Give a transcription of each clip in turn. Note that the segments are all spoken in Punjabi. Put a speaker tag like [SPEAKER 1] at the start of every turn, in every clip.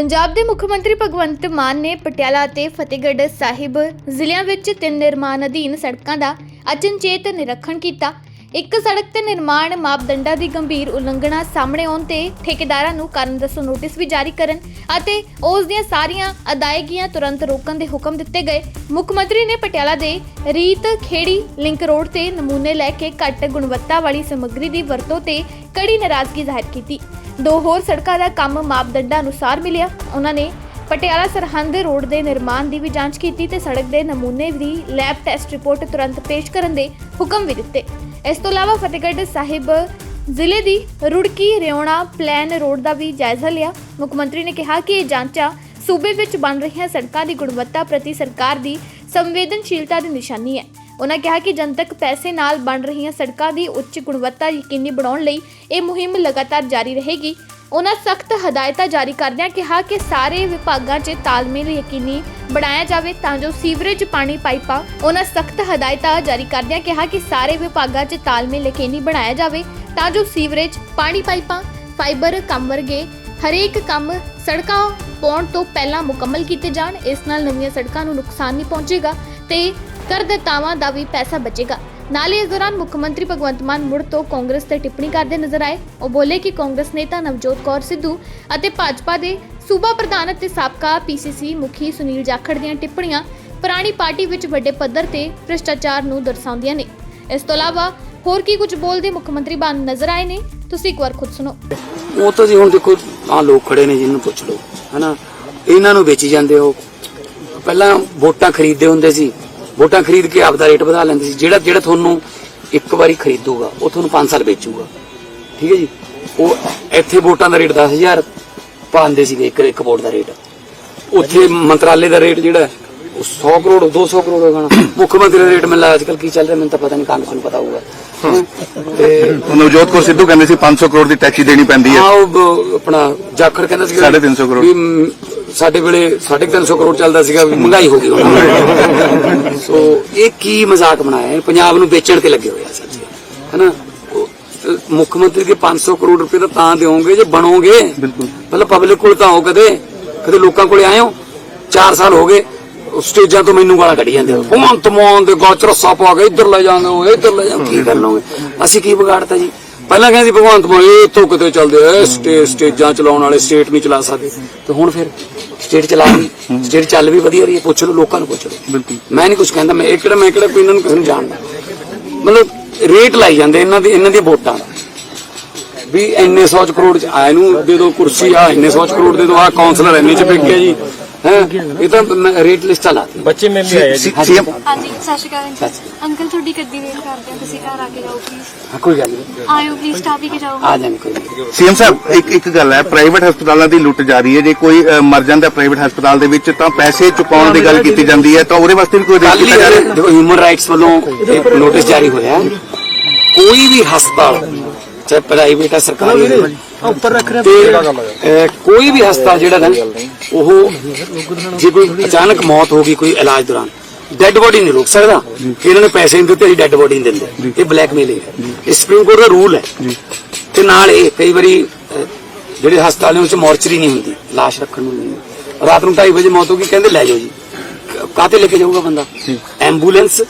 [SPEAKER 1] ਪੰਜਾਬ ਦੇ ਮੁੱਖ ਮੰਤਰੀ ਭਗਵੰਤ ਮਾਨ ਨੇ ਪਟਿਆਲਾ ਅਤੇ ਫਤਿਹਗੜ੍ਹ ਸਾਹਿਬ ਜ਼ਿਲ੍ਹਿਆਂ ਵਿੱਚ ਤਿੰਨ ਨਿਰਮਾਣ ਅਧੀਨ ਸੜਕਾਂ ਦਾ ਅਚਨਚੇਤ ਨਿਰੀਖਣ ਕੀਤਾ। ਇੱਕ ਸੜਕ ਤੇ ਨਿਰਮਾਣ ਮਾਪਦੰਡਾਂ ਦੀ ਗੰਭੀਰ ਉਲੰਘਣਾ ਸਾਹਮਣੇ ਆਉਣ ਤੇ ਠੇਕੇਦਾਰਾਂ ਨੂੰ ਕਾਰਨ ਦੱਸੋ ਨੋਟਿਸ ਵੀ ਜਾਰੀ ਕਰਨ ਅਤੇ ਉਸ ਦੀਆਂ ਸਾਰੀਆਂ ਅਦਾਇਗੀਆਂ ਤੁਰੰਤ ਰੋਕਣ ਦੇ ਹੁਕਮ ਦਿੱਤੇ ਗਏ। ਮੁੱਖ ਮੰਤਰੀ ਨੇ ਪਟਿਆਲਾ ਦੇ ਰੀਤ ਖੇੜੀ ਲਿੰਕ ਰੋਡ ਤੇ ਨਮੂਨੇ ਲੈ ਕੇ ਘੱਟ ਗੁਣਵੱਤਾ ਵਾਲੀ ਸਮੱਗਰੀ ਦੀ ਵਰਤੋਂ ਤੇ ਕੜੀ ਨਾਰਾਜ਼ਗੀ ਜ਼ਾਹਿਰ ਕੀਤੀ। ਦੋ ਹੋਰ ਸੜਕਾਂ ਦਾ ਕੰਮ ਮਾਪਦੰਡਾਂ ਅਨੁਸਾਰ ਮਿਲਿਆ। ਉਹਨਾਂ ਨੇ ਪਟਿਆਲਾ ਸਰਹੰਦ ਰੋਡ ਦੇ ਨਿਰਮਾਣ ਦੀ ਵੀ ਜਾਂਚ ਕੀਤੀ ਤੇ ਸੜਕ ਦੇ ਨਮੂਨੇ ਦੀ ਲੈਬ ਟੈਸਟ ਰਿਪੋਰਟ ਤੁਰੰਤ ਪੇਸ਼ ਕਰਨ ਦੇ ਹੁਕਮ ਵੀ ਦਿੱਤੇ। ਇਸ ਤੋਂ ਇਲਾਵਾ ਫਤਿਹਗੜ੍ਹ ਸਾਹਿਬ ਜ਼ਿਲ੍ਹੇ ਦੀ ਰੁੜਕੀ ਰਿਉਣਾ ਪਲਾਨ ਰੋਡ ਦਾ ਵੀ ਜਾਇਜ਼ਾ ਲਿਆ। ਮੁੱਖ ਮੰਤਰੀ ਨੇ ਕਿਹਾ ਕਿ ਇਹ ਜਾਂਚਾਂ ਸੂਬੇ ਵਿੱਚ ਬਣ ਰਹੀਆਂ ਸੜਕਾਂ ਦੀ ਗੁਣਵੱਤਾ ਪ੍ਰਤੀ ਸਰਕਾਰ ਦੀ ਸੰਵੇਦਨਸ਼ੀਲਤਾ ਦੀ ਨਿਸ਼ਾਨੀ ਹੈ। ਉਹਨਾਂ ਕਿਹਾ ਕਿ ਜਨਤਕ ਪੈਸੇ ਨਾਲ ਬਣ ਰਹੀਆਂ ਸੜਕਾਂ ਦੀ ਉੱਚ ਗੁਣਵੱਤਾ ਯਕੀਨੀ ਬਣਾਉਣ ਲਈ ਇਹ ਮੁਹਿੰਮ ਲਗਾਤਾਰ ਜਾਰੀ ਰਹੇਗੀ। ਉਹਨਾਂ ਸਖਤ ਹਦਾਇਤਾਂ ਜਾਰੀ ਕਰਦਿਆਂ ਕਿਹਾ ਕਿ ਸਾਰੇ ਵਿਭਾਗਾਂ 'ਚ ਤਾਲਮੇਲ ਯਕੀਨੀ ਬਣਾਇਆ ਜਾਵੇ ਤਾਂ ਜੋ ਸੀਵਰੇਜ, ਪਾਣੀ, ਪਾਈਪਾਂ ਉਹਨਾਂ ਸਖਤ ਹਦਾਇਤਾਂ ਜਾਰੀ ਕਰਦਿਆਂ ਕਿਹਾ ਕਿ ਸਾਰੇ ਵਿਭਾਗਾਂ 'ਚ ਤਾਲਮੇਲ ਯਕੀਨੀ ਬਣਾਇਆ ਜਾਵੇ ਤਾਂ ਜੋ ਸੀਵਰੇਜ, ਪਾਣੀ, ਪਾਈਪਾਂ, ਫਾਈਬਰ ਕੰਮ ਵਰਗੇ ਹਰੇਕ ਕੰਮ ਸੜਕਾਂ ਪਾਉਣ ਤੋਂ ਪਹਿਲਾਂ ਮੁਕੰਮਲ ਕੀਤੇ ਜਾਣ। ਇਸ ਨਾਲ ਨਵੀਆਂ ਸੜਕਾਂ ਨੂੰ ਨੁਕਸਾਨ ਨਹੀਂ ਪਹੁੰਚੇਗਾ ਤੇ ਕਰਦਾਤਾਵਾਂ ਦਾ ਵੀ ਪੈਸਾ ਬਚੇਗਾ। ਨਾਲੇ ਇਸ ਦੌਰਾਨ ਮੁੱਖ ਮੰਤਰੀ ਭਗਵੰਤ ਮਾਨ ਮੁੜ ਤੋਂ ਕਾਂਗਰਸ ਤੇ ਟਿੱਪਣੀ ਕਰਦੇ ਨਜ਼ਰ ਆਏ। ਉਹ ਬੋਲੇ ਕਿ ਕਾਂਗਰਸ ਨੇਤਾ ਨਵਜੋਤ ਕੌਰ ਸਿੱਧੂ ਅਤੇ ਭਾਜਪਾ ਦੇ ਸੂਬਾ ਪ੍ਰਧਾਨ ਅਤੇ ਸਾਬਕਾ ਪੀਸੀਸੀ ਮੁਖੀ ਸੁਨੀਲ ਜਾਖੜ ਦੀਆਂ ਟਿੱਪਣੀਆਂ ਪੁਰਾਣੀ ਪਾਰਟੀ ਵਿੱਚ ਵੱਡੇ ਪੱਧਰ ਤੇ ਭ੍ਰਿਸ਼ਟਾਚਾਰ ਨੂੰ ਦਰਸਾਉਂਦੀਆਂ ਨੇ। ਇਸ ਤੋਂ ਇਲਾਵਾ ਹੋਰ ਕੀ ਕੁਝ ਬੋਲਦੇ ਮੁੱਖ ਮੰਤਰੀ ਬਾਨ ਨਜ਼ਰ ਆਏ ਨੇ, ਤੁਸੀਂ ਇੱਕ ਵਾਰ ਖੁਦ ਸੁਣੋ।
[SPEAKER 2] ਉਹ ਤਾਂ ਜੀ ਹੁਣ ਦੇਖੋ ਆ ਲੋਕ ਖੜੇ ਨੇ ਜਿਹਨੂੰ ਪੁੱਛ ਲਓ, ਹਨਾ? ਇਹਨਾਂ ਨੂੰ ਵੇਚੀ ਜਾਂਦੇ ਹੋ। ਪਹਿਲਾਂ ਵੋਟਾਂ ਖਰੀਦਦੇ ਹੁੰਦੇ ਸੀ। ਵੋਟਾਂ ਖਰੀਦ ਕੇ ਆਪਦਾ ਰੇਟ ਵਧਾ ਲੈਂਦੇ ਸੀ। ਜਿਹੜਾ ਜਿਹੜਾ ਤੁਹਾਨੂੰ ਇੱਕ ਵਾਰੀ ਖਰੀਦੂਗਾ ਉਹ ਤੁਹਾਨੂੰ 5 ਸਾਲ ਵੇਚੂਗਾ। ਠੀਕ ਹੈ ਜੀ? ਉਹ ਇੱਥੇ ਵੋਟਾਂ ਦਾ ਰੇਟ 10000 ਪਾਉਂਦੇ ਸੀਗੇ ਇੱਕ ਇੱਕ ਵੋਟ ਦਾ ਰੇਟ। ਉੱਥੇ ਮੰਤਰਾਲੇ ਦਾ ਰੇਟ ਜਿਹੜਾ ਉਹ 100 ਕਰੋੜ 200 ਕਰੋੜ ਹੋਗਾ ਮੁੱਖ ਮੰਤਰੀ ਦਾ ਰੇਟ ਮੈਨੂੰ ਅੱਜ ਕੱਲ ਕੀ ਚੱਲ ਰਿਹਾ ਮੈਨੂੰ ਤਾਂ ਪਤਾ ਨਹੀਂ ਕਾਂਗਰਸ ਨੂੰ ਪਤਾ ਹੋਊਗਾ। ਤੇ
[SPEAKER 3] ਨਵਜੋਤ ਕੌਰ ਸਿੱਧੂ ਕਹਿੰਦੇ ਸੀ 500 ਕਰੋੜ ਦੀ ਟੈਕਸੀ ਦੇਣੀ ਪੈਂਦੀ ਹੈ।
[SPEAKER 2] ਹਾਂ ਉਹ ਬ- ਆਪਣਾ ਜਾਖੜ ਕਹਿੰਦਾ ਸੀ
[SPEAKER 3] 350 ਕਰੋੜ।
[SPEAKER 2] ਸਾਡੇ ਵੇਲੇ 350 ਕਰੋੜ ਚੱਲਦਾ ਸੀਗਾ ਮਹਿੰਗਾਈ ਹੋ ਗਈ ਹੁਣ। ਸੋ ਇਹ ਕੀ ਮਜ਼ਾਕ ਬਣਾਇਆ? ਹੈ? ਪੰਜਾਬ ਨੂੰ ਵੇਚਣ ਤੇ ਲੱਗੇ ਹੋਏ ਆ ਜੀ। ਹੈਨਾ? ਮੁੱਖ ਮੰਤਰੀ ਦੇ 500 ਕਰੋੜ ਰੁਪਏ ਤਾਂ ਤਾਂ ਦਿਓਗੇ ਜੇ ਬਣੋਗੇ।
[SPEAKER 3] ਬਿਲਕੁਲ।
[SPEAKER 2] ਮਤਲਬ ਪਬਲਿਕ ਕੋਲ ਤਾਂ ਆਓ ਕਦੇ। ਕਦੇ ਲੋਕਾਂ ਕੋਲੇ ਆਏ ਹੋ? 4 ਸਾਲ ਹੋ ਗਏ। ਸਟੇਜਾਂ ਤੋਂ ਮੈਨੂੰ ਗਾਲਾਂ ਕੱਢੀ ਜਾਂਦੇ ਹੋ। ਮਾਨ ਦੇ ਗਾਚ ਰੱਸਾ ਪਾ ਕੇ ਇੱਧਰ ਲੈ ਜਾਂਦੇ ਹੋ ਇੱਧਰ ਲੈ ਜਾਂਦੇ ਹੋ। ਕੀ ਕਰ ਲਓਗੇ ਅਸੀਂ ਕੀ ਵਿਗਾੜਤਾ ਜੀ? ਪਹਿਲਾਂ ਕਹਿੰਦੇ ਸੀ ਭਗਵੰਤ ਮਾਨ ਇਹ ਤੋਂ ਕਿਤੇ ਚੱਲਦੇ ਆ ਸਟੇ ਸਟੇਜਾਂ ਚਲਾਉਣ ਵਾਲੇ ਸਟੇਟ ਨਹੀਂ ਚਲਾ ਸਕਦੇ। ਤੇ ਹੁਣ ਫਿਰ ਸਟੇਟ ਚਲਾ ਗਈ ਸਟੇਟ ਚੱਲ ਵੀ ਵਧੀਆ ਰਹੀ ਹੈ ਪੁੱਛ ਲਓ ਲੋਕਾਂ ਨੂੰ ਪੁੱਛ ਲਓ। ਮੈਂ ਨਹੀਂ ਕੁਝ ਕਹਿੰਦਾ ਮੈਂ ਇਹ ਕਿਹੜਾ ਮੈਂ ਕਿਹੜਾ ਕੋਈ ਇਹਨਾਂ ਨੂੰ ਕਿਸੇ ਨੂੰ ਜਾਣਦਾ। ਮਤਲਬ ਰੇਟ ਲਾਈ ਜਾਂਦੇ ਇਹਨਾਂ ਦੀ ਇਹਨਾਂ ਦੀਆਂ ਵੋਟਾਂ ਦਾ। ਵੀ ਇੰਨੇ ਸੌ ਚ ਕਰੋੜ ਚ ਆਏ ਨੂੰ ਦੇ ਦਿਓ ਕੁਰਸੀ ਆ ਇੰਨੇ ਸੌ ਚ ਕਰੋੜ ਦੇ ਦਿਓ ਆ ਕਾਉਂਸਲਰ ਇੰਨੇ ਚ ਗਿਆ ਜੀ। ਇਹ ਤਾਂ ਮੈਂ ਰੇਟ ਲਿਸਟਾਂ ਲਾਤੀ
[SPEAKER 4] ਬੱਚੇ ਮਿਲ ਵੀ ਆਏ ਆ ਜੀ।
[SPEAKER 3] ਸੀਐਮ
[SPEAKER 5] ਹਾਂਜੀ ਸਤਿ ਸ਼੍ਰੀ ਅਕਾਲ ਅੰਕਲ ਅੰਕਲ ਤੁਹਾਡੀ ਗੱਡੀ ਵੇਟ ਕਰਦੇ ਹਾਂ ਤੁਸੀਂ ਘਰ ਆ ਕੇ ਜਾਓ ਪਲੀਜ਼
[SPEAKER 2] ਹਾਂ, ਕੋਈ ਗੱਲ ਨਹੀਂ।
[SPEAKER 5] ਆਇਓ ਪਲੀਜ਼ ਸਟਾਫ ਹੀ ਕੇ ਜਾਓ।
[SPEAKER 2] ਆ ਜਾਣੇ ਕੋਈ ਨਹੀਂ।
[SPEAKER 3] ਸੀਐਮ ਸਾਹਿਬ ਇੱਕ ਇੱਕ ਗੱਲ ਹੈ ਪ੍ਰਾਈਵੇਟ ਹਸਪਤਾਲਾਂ ਦੀ ਲੁੱਟ ਜਾਰੀ ਹੈ। ਜੇ ਕੋਈ ਅ, ਮਰ ਜਾਂਦਾ ਪ੍ਰਾਈਵੇਟ ਹਸਪਤਾਲ ਦੇ ਵਿੱਚ ਤਾਂ ਪੈਸੇ ਚੁਕਾਉਣ ਦੀ ਗੱਲ ਕੀਤੀ ਜਾਂਦੀ ਹੈ। ਤਾਂ ਉਹਦੇ ਵਾਸਤੇ ਵੀ ਕੋਈ ਰੇਟ
[SPEAKER 2] ਕੱਲ
[SPEAKER 3] ਕੀਤਾ ਜਾ ਰਿਹਾ?
[SPEAKER 2] ਹੀ ਦੇਖੋ ਹਿਊਮਨ ਰਾਈਟਸ ਵੱਲੋਂ ਇੱਕ ਨੋਟਿਸ ਜਾਰੀ ਹੋਇਆ ਹੈ। ਕੋਈ ਵੀ ਹਸਪਤਾਲ ਚਾਹੇ ਪ੍ਰਾਈਵੇਟ ਹੈ ਸਰਕਾਰੀ ਹੈ
[SPEAKER 4] ਉੱਪਰ ਰੱਖ
[SPEAKER 2] ਤੇ ਅਹ, ਕੋਈ ਵੀ ਹਸਪਤਾਲ ਜਿਹੜਾ ਨਾ ਉਹ ਜੇ ਕੋਈ ਅਚਾਨਕ ਮੌਤ ਹੋ ਗਈ ਕੋਈ ਇਲਾਜ ਦੌਰਾਨ ਡੈੱਡ ਬੋਡੀ ਨਹੀਂ ਰੋਕ ਸਕਦਾ। ਕਿ ਇਹਨਾਂ ਨੇ ਪੈਸੇ ਨਹੀਂ ਦਿੱਤੇ ਅਸੀਂ ਡੈੱਡ ਬੋਡੀ ਨਹੀਂ ਦਿੰਦੇ। ਇਹ ਬਲੈਕਮੇਲਿੰਗ ਹੈ। ਇਹ ਸੁਪਰੀਮ ਕੋਰਟ ਦਾ ਰੂਲ ਹੈ। ਤੇ ਨਾਲ ਇਹ ਕਈ ਵਾਰੀ ਅਹ, ਜਿਹੜੇ ਹਸਪਤਾਲਾਂ ਵਿੱਚ ਮੋਰਚਰੀ ਨਹੀਂ ਹੁੰਦੀ ਲਾਸ਼ ਰੱਖਣ ਨੂੰ ਨਹੀਂ। ਰਾਤ ਨੂੰ 2:30 ਵਜੇ ਮੌਤ ਹੋ ਗਈ ਕਹਿੰਦੇ ਲੈ ਜਾਓ ਜੀ। ਕਾਤੇ ਲੈ ਕੇ ਜਾਊਗਾ ਬੰਦਾ? ਐਂਬੂਲੈਂਸ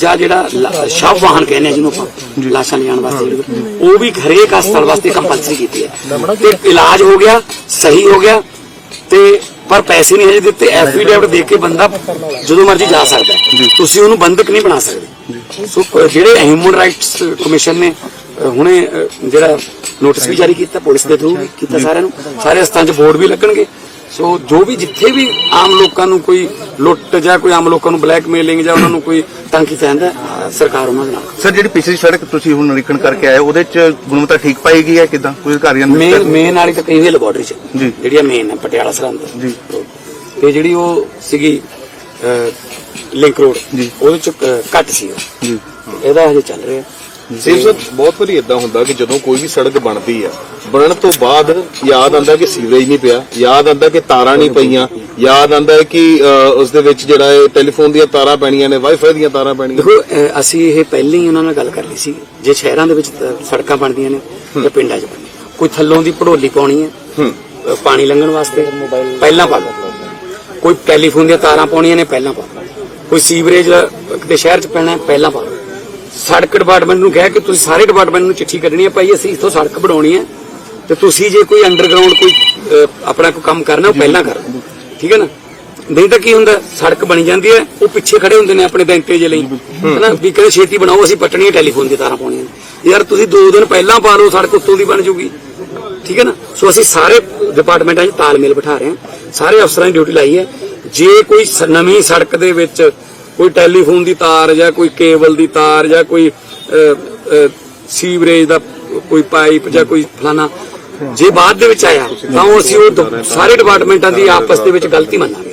[SPEAKER 2] ਜਾਂ ਜਿਹੜਾ ਸ਼ਵ ਵਾਹਨ ਕਹਿੰਦੇ ਜਿਹਨੂੰ ਆਪਾਂ ਲਾਸ਼ਾਂ ਲਿਜਾਣ ਵਾਸਤੇ ਉਹ ਵੀ ਹਰੇਕ ਹਸਪਤਾਲ ਵਾਸਤੇ ਕੰਪਲਸਰੀ ਕੀਤੀ ਹੈ। ਤੇ ਇਲਾਜ ਹੋ ਗਿਆ ਸਹੀ ਹੋ ਗਿਆ ਤੇ ਪਰ ਪੈਸੇ ਨਹੀਂ ਹਜੇ ਦਿੱਤੇ ਐਫੀਡੇਵਿਟ ਦੇ ਕੇ ਬੰਦਾ ਜਦੋਂ ਮਰਜ਼ੀ ਜਾ ਸਕਦਾ। ਤੁਸੀਂ ਉਹਨੂੰ ਬੰਦਕ ਨਹੀਂ ਬਣਾ ਸਕਦੇ। ਸੋ ਜਿਹੜੇ ਹਿਊਮਨ ਰਾਈਟਸ ਕਮਿਸ਼ਨ ਨੇ ਹੁਣੇ ਜਿਹੜਾ ਨੋਟਿਸ ਵੀ ਜਾਰੀ ਕੀਤਾ ਪੁਲਿਸ ਦੇ ਥਰੂ ਕੀਤਾ ਸਾਰਿਆਂ ਨੂੰ ਸਾਰੇ ਹਸਤਾਂ 'ਚ ਬੋਰਡ ਵੀ ਲੱਗਣਗੇ। ਸੋ ਜੋ ਵੀ ਜਿੱਥੇ ਵੀ ਆਮ ਲੋਕਾਂ ਨੂੰ ਕੋਈ ਲੁੱਟ ਜਾਂ ਕੋਈ ਆਮ ਲੋਕਾਂ ਨੂੰ ਬਲੈਕਮੇਲਿੰਗ ਜਾਂ ਉਹਨਾਂ ਨੂੰ ਕੋਈ ਤੰਗ ਅ, ਸਰਕਾਰ ਉਹਨਾਂ ਦੇ ਨਾਲ
[SPEAKER 3] ਸਰ ਜਿਹੜੀ ਪਿਛਲੀ ਸੜਕ ਤੁਸੀਂ ਹੁਣ ਨਿਰੀਖਣ ਕਰਕੇ ਆਏ ਉਹਦੇ ਚ ਗੁਣਵੱਤਾ ਠੀਕ ਪਾਈ ਗਈ ਹੈ ਕਿਦਾਂ ਕੋਈ ਅਧਿਕਾਰੀਆਂ ਨੇ
[SPEAKER 2] ਮੇਨ ਮੇਨ ਵਾਲੀ ਤਾਂ ਕਈ ਵੀ ਲੈਬੋਰਟਰੀ ਚ। ਜਿਹੜੀ ਆ ਮੇਨ ਹੈ ਪਟਿਆਲਾ ਸਰਹੰਦ
[SPEAKER 3] ਜੀ।
[SPEAKER 2] ਤੇ ਜਿਹੜੀ ਉਹ ਸੀਗੀ ਲਿੰਕ ਰੋਡ
[SPEAKER 3] ਜੀ।
[SPEAKER 2] ਉਹਦੇ ਚ ਘੱਟ ਸੀ।
[SPEAKER 3] ਜੀ
[SPEAKER 2] ਇਹਦਾ ਹਜੇ ਚੱਲ ਰਿਹਾ
[SPEAKER 4] ਸੇਮ ਸਰ ਬਹੁਤ ਵਾਰੀ ਇਦਾਂ ਹੁੰਦਾ ਕਿ ਜਦੋਂ ਕੋਈ ਵੀ ਸੜਕ ਬਣਦੀ ਆ ਬਣਨ ਤੋਂ ਬਾਅਦ ਯਾਦ ਆਂਦਾ ਕਿ ਸੀਵਰੇਜ ਨਹੀਂ ਪਿਆ ਯਾਦ ਆਂਦਾ ਕਿ ਤਾਰਾਂ ਨਹੀਂ ਪਈਆਂ ਯਾਦ ਆਂਦਾ ਹੈ ਕਿ ਉਸ ਦੇ ਵਿੱਚ ਜਿਹੜਾ ਹੈ ਟੈਲੀਫੋਨ ਦੀਆਂ ਤਾਰਾਂ ਪੈਣੀਆਂ ਨੇ ਵਾਈਫਾਈ ਦੀਆਂ ਤਾਰਾਂ ਪੈਣੀਆਂ
[SPEAKER 2] ਦੇਖੋ ਅਸੀਂ ਇਹ ਪਹਿਲਾਂ ਹੀ ਉਹਨਾਂ ਨਾਲ ਗੱਲ ਕਰ ਲਈ ਸੀ ਜੇ ਸ਼ਹਿਰਾਂ ਦੇ ਵਿੱਚ ਤਾਂ ਸੜਕਾਂ ਬਣਦੀਆਂ ਨੇ ਜਾਂ ਪਿੰਡਾਂ 'ਚ ਬਣਦੀਆਂ ਕੋਈ ਥੱਲੋਂ ਦੀ ਪੜੋਲੀ ਪਾਉਣੀ ਹੈ ਪਾਣੀ ਲੰਘਣ ਵਾਸਤੇ ਪਹਿਲਾਂ ਪਾ ਲਓ। ਕੋਈ ਟੈਲੀਫੋਨ ਦੀਆਂ ਤਾਰਾਂ ਪਾਉਣੀਆਂ ਨੇ ਪਹਿਲਾਂ ਪਾ ਲਓ। ਕੋਈ ਸੀਵਰੇਜ ਕਿਤੇ ਸ਼ਹਿਰ ਚ ਪੈਣਾ ਹੈ, ਪਹਿਲਾਂ ਪਾ ਲਓ। ਸੜਕ ਡਿਪਾਰਟਮੈਂਟ ਨੂੰ ਕਹਿ ਕੇ ਤੁਸੀਂ ਸਾਰੇ ਡਿਪਾਰਟਮੈਂਟ ਨੂੰ ਚਿੱਠੀ ਕੱਢਣੀ ਹੈ ਭਾਈ ਅਸੀਂ ਇੱਥੋਂ ਸੜਕ ਬਣਾਉਣੀ ਹੈ ਤੇ ਤੁਸੀਂ ਜੇ ਕੋਈ ਅੰਡਰਗਰਾਉਂਡ ਕੋਈ ਆਪਣਾ ਕੋਈ ਕੰਮ ਕਰਨਾ ਉਹ ਪਹਿਲਾਂ ਕਰੋ ਠੀਕ ਹੈ ਨਾ? ਨਹੀਂ ਤਾਂ ਕੀ ਹੁੰਦਾ ਸੜਕ ਬਣੀ ਜਾਂਦੀ ਹੈ ਉਹ ਪਿੱਛੇ ਖੜੇ ਹੁੰਦੇ ਨੇ ਆਪਣੇ ਦੈਂਤੇ ਜੇ ਲਈ। ਹਨਾ? ਵੀ ਕਹਿੰਦੇ ਛੇਤੀ ਬਣਾਓ ਅਸੀਂ ਪੱਟਣੀ ਟੈਲੀਫੋਨ ਦੀ ਤਾਰਾਂ ਪਾਉਣੀਆਂ। ਯਾਰ ਤੁਸੀਂ 2 ਦਿਨ ਪਹਿਲਾਂ ਪਾ ਲਓ ਸੜਕ ਉੱਤੋਂ ਦੀ ਬਣ ਜੂਗੀ। ਠੀਕ ਹੈ ਨਾ? ਸੋ ਅਸੀਂ ਸਾਰੇ ਡਿਪਾਰਟਮੈਂਟਾਂ 'ਚ ਤਾਲਮੇਲ ਬਿਠਾ ਰਹੇ ਹਾਂ। ਸਾਰੇ ਅਫਸਰਾਂ ਦੀ ਡਿਊਟੀ ਲਾਈ ਹੈ। ਜੇ ਕੋਈ ਨਵੀਂ ਸੜਕ ਦੇ ਵਿੱਚ ਕੋਈ ਟੈਲੀਫੋਨ ਦੀ ਤਾਰ ਜਾਂ ਕੋਈ ਕੇਬਲ ਦੀ ਤਾਰ ਜਾਂ ਕੋਈ ਸੀਵਰੇਜ ਦਾ ਕੋਈ ਪਾਈਪ ਜਾਂ ਕੋਈ ਫਲਾਣਾ ਜੇ ਬਾਅਦ ਦੇ ਵਿੱਚ ਆਇਆ, ਤਾਂ ਉਹ ਅਸੀਂ ਉਹ ਸਾਰੇ ਡਿਪਾਰਟਮੈਂਟਾਂ ਦੀ ਆਪਸ ਦੇ ਵਿੱਚ ਗਲਤੀ ਮੰਨਾਂਗੇ।